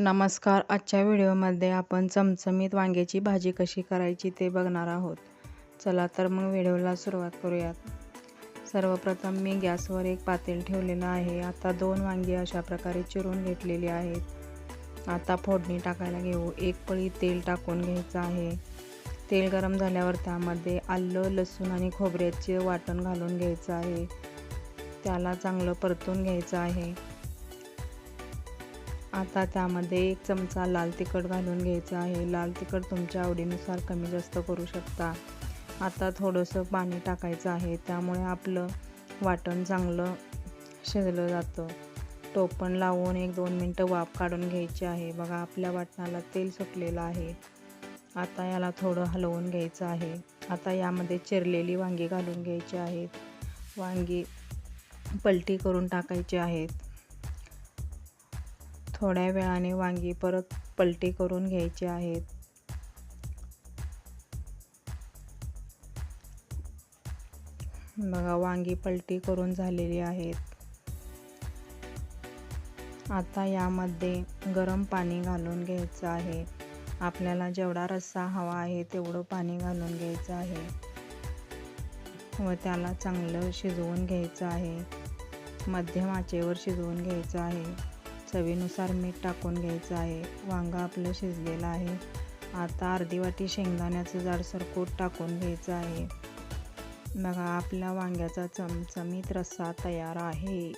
नमस्कार. आजच्या व्हिडिओमध्ये आपण चमचमीत वांग्याची भाजी कशी करायची ते बघणार आहोत. चला तर मग व्हिडिओला सुरुवात करूयात. सर्वप्रथम मी गॅसवर एक पातेल ठेवलेलं आहे. आता दोन वांगी अशा प्रकारे चिरून घेतलेली आहेत. आता फोडणी टाकायला घेऊ. एक पळी तेल टाकून घ्यायचं आहे. तेल गरम झाल्यावर त्यामध्ये आलं लसूण आणि खोबऱ्याचे वाटण घालून घ्यायचं आहे. त्याला चांगलं परतून घ्यायचं आहे. आता त्यामध्ये एक चमचा लाल तिखट घालून घ्यायचं आहे. लाल तिखट तुमच्या आवडीनुसार कमी जास्त करू शकता. आता थोडंसं पाणी टाकायचं आहे. त्यामुळे आपलं वाटण चांगलं शिजलं जातं. टोपण लावून एक दोन मिनटं वाफ काढून घ्यायची आहे. बघा आपल्या वाटणाला तेल सुटलेलं आहे. आता याला थोडं हलवून घ्यायचं आहे. आता यामध्ये चिरलेली वांगी घालून घ्यायची आहेत वांगी पलटी करून टाकायची आहेत. थोड्या वेळाने वांगी परत पलटी करून घ्यायची आहेत. बघा वांगी पलटी करून झालेली आहेत. आता यामध्ये गरम पाणी घालून घ्यायचं आहे. आपल्याला जेवढा रस्सा हवा आहे तेवढं पाणी घालून घ्यायचं आहे. व त्याला चांगलं शिजवून घ्यायचं आहे. मध्यम आचेवर शिजवून घ्यायचं आहे. चवीनुसार मीठ टाकून घ्यायचं आहे. वांगा आपलं शिजलेलं आहे. आता अर्धी वाटी शेंगदाण्याचं जाडसर कोट टाकून घ्यायचं आहे. बघा आपल्या वांग्याचा चमचमीत रस्सा तयार आहे.